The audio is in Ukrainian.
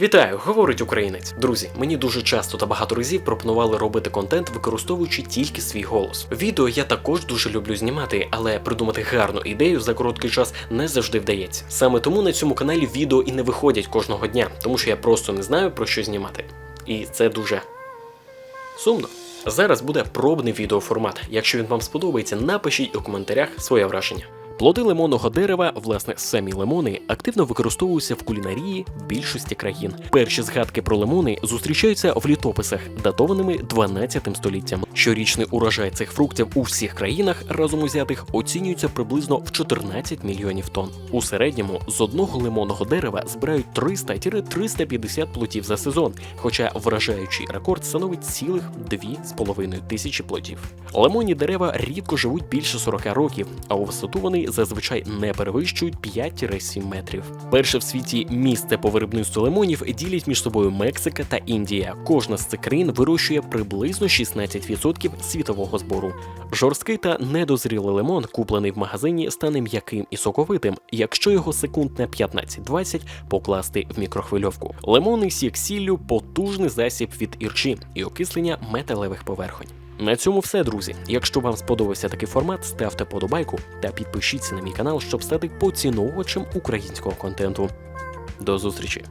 Вітаю, говорить українець. Друзі, мені дуже часто та багато разів пропонували робити контент, використовуючи тільки свій голос. Відео я також дуже люблю знімати, але придумати гарну ідею за короткий час не завжди вдається. Саме тому на цьому каналі відео і не виходять кожного дня, тому що я просто не знаю про що знімати. І це дуже сумно. Зараз буде пробний відеоформат. Якщо він вам сподобається, напишіть у коментарях своє враження. Плоди лимонного дерева, власне, самі лимони, активно використовуються в кулінарії більшості країн. Перші згадки про лимони зустрічаються в літописах, датованими 12 століттям. Щорічний урожай цих фруктів у всіх країнах разом узятих оцінюється приблизно в 14 мільйонів тонн. У середньому з одного лимонного дерева збирають 300-350 плодів за сезон, хоча вражаючий рекорд становить цілих 2,5 тисячі плодів. Лимонні дерева рідко живуть більше 40 років, а у висоту вони зазвичай не перевищують 5-7 метрів. Перше в світі місце по виробництву лимонів ділять між собою Мексика та Індія. Кожна з цих країн вирощує приблизно 16% світового збору. Жорсткий та недозрілий лимон, куплений в магазині, стане м'яким і соковитим, якщо його секунд на 15-20 покласти в мікрохвильовку. Лимонний сік сіллю потужний засіб від ірчі і окислення металевих поверхонь. На цьому все, друзі. Якщо вам сподобався такий формат, ставте подобайку та підпишіться на мій канал, щоб стати поціновувачем українського контенту. До зустрічі!